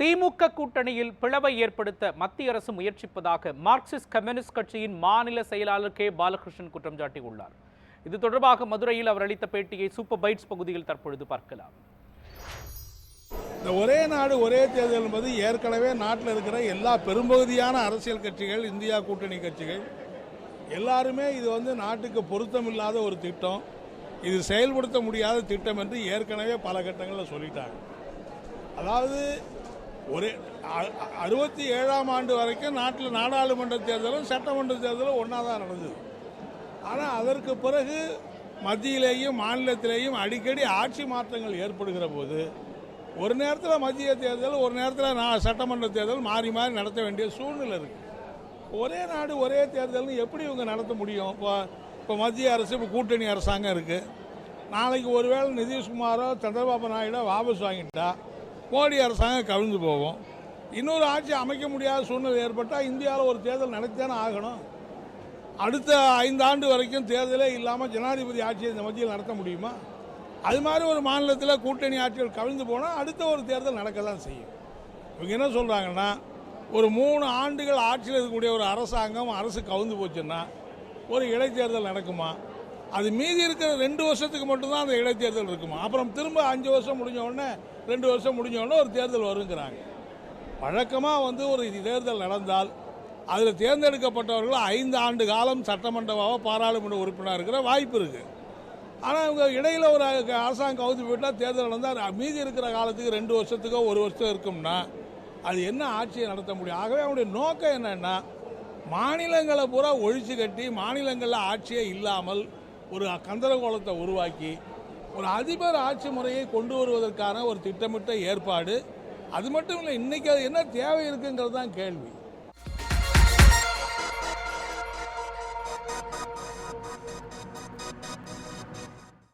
திமுக கூட்டணியில் பிளவை ஏற்படுத்த மத்திய அரசு முயற்சிப்பதாக மார்க்சிஸ்ட் கம்யூனிஸ்ட் கட்சியின் மாநில செயலாளர் கே. பாலகிருஷ்ணன் குற்றம் சாட்டியுள்ளார். இது தொடர்பாக மதுரையில் அவர் அளித்த பேட்டியை சூப்பர் பைட்ஸ் பகுதியில் தற்பொழுது பார்க்கலாம். இந்த ஒரே நாடு ஒரே தேர்தல் என்பது ஏற்கனவே நாட்டில் இருக்கிற எல்லா பெரும்பகுதியான அரசியல் கட்சிகள் இந்தியா கூட்டணி கட்சிகள் எல்லாருமே இது வந்து நாட்டுக்கு பொருத்தமில்லாத ஒரு திட்டம். இது செயல்படுத்த முடியாத திட்டம் என்று ஏற்கனவே பல கட்டங்களில் சொல்லிட்டாங்க. அதாவது ஒரே அ- அறுபத்தி ஏழாம் ஆண்டு வரைக்கும் நாட்டில் நாடாளுமன்ற தேர்தலும் சட்டமன்ற தேர்தலும் ஒன்றா தான் நடந்தது. ஆனால் அதற்கு பிறகு மத்தியிலேயும் மாநிலத்திலேயும் அடிக்கடி ஆட்சி மாற்றங்கள் ஏற்படுகிற போது ஒரு நேரத்தில் மத்திய தேர்தல் ஒரு நேரத்தில் நான் சட்டமன்ற தேர்தல் மாறி மாறி நடத்த வேண்டிய சூழ்நிலை இருக்கு. ஒரே நாடு ஒரே தேர்தல்னு எப்படி இவங்க நடத்த முடியும்? இப்போ இப்போ மத்திய அரசு இப்போ கூட்டணி அரசாங்கம் இருக்குது நாளைக்கு ஒருவேளை நிதிஷ்குமாரோ சந்திரபாபு நாயுடோ வாபஸ் வாங்கிட்டா மோடி அரசாங்கம் கவிழ்ந்து போகும். இன்னொரு ஆட்சி அமைக்க முடியாத சூழ்நிலை ஏற்பட்டால் இந்தியாவில் ஒரு தேர்தல் நடத்தித்தானே ஆகணும். அடுத்த ஐந்து ஆண்டு வரைக்கும் தேர்தலே இல்லாமல் ஜனாதிபதி ஆட்சியை இந்த மத்தியில் நடத்த முடியுமா? அது மாதிரி ஒரு மாநிலத்தில் கூட்டணி ஆட்சிகள் கவிழ்ந்து போனால் அடுத்த ஒரு தேர்தல் நடக்க தான் செய்யும். இவங்க என்ன சொல்கிறாங்கன்னா ஒரு மூணு ஆண்டுகள் ஆட்சியில் இருக்கக்கூடிய ஒரு அரசாங்கம் அரசு கவுந்து போச்சுன்னா ஒரு இடைத்தேர்தல் நடக்குமா? அது மீதி இருக்கிற ரெண்டு வருஷத்துக்கு மட்டும்தான் அந்த இடைத்தேர்தல் இருக்குமா? அப்புறம் திரும்ப அஞ்சு வருஷம் முடிஞ்ச உடனே ரெண்டு வருஷம் முடிஞ்ச உடனே ஒரு தேர்தல் வருங்கிறாங்க. வழக்கமாக வந்து ஒரு தேர்தல் நடந்தால் அதில் தேர்ந்தெடுக்கப்பட்டவர்கள் ஐந்து ஆண்டு காலம் சட்டமன்றமாக பாராளுமன்ற உறுப்பினர் இருக்கிற வாய்ப்பு இருக்குது ஆனால் இவங்க இடையில் ஒரு அரசாங்கம் கவுத்து போயிட்டால் தேர்தல் நடந்தால் மீதி இருக்கிற காலத்துக்கு ரெண்டு வருஷத்துக்கோ ஒரு வருஷம் இருக்கும்னா அது என்ன ஆட்சியை நடத்த முடியும்? ஆகவே அவனுடைய நோக்கம் என்னென்னா மாநிலங்களை பூரா ஒழிச்சு கட்டி மாநிலங்களில் ஆட்சியே இல்லாமல் ஒரு கந்தரகோலத்தை உருவாக்கி ஒரு அதிபர் ஆட்சி முறையை கொண்டு வருவதற்கான ஒரு திட்டமிட்ட ஏற்பாடு. அது மட்டும் இல்லை இன்னைக்கு அது என்ன தேவை இருக்குங்கிறது தான் கேள்வி.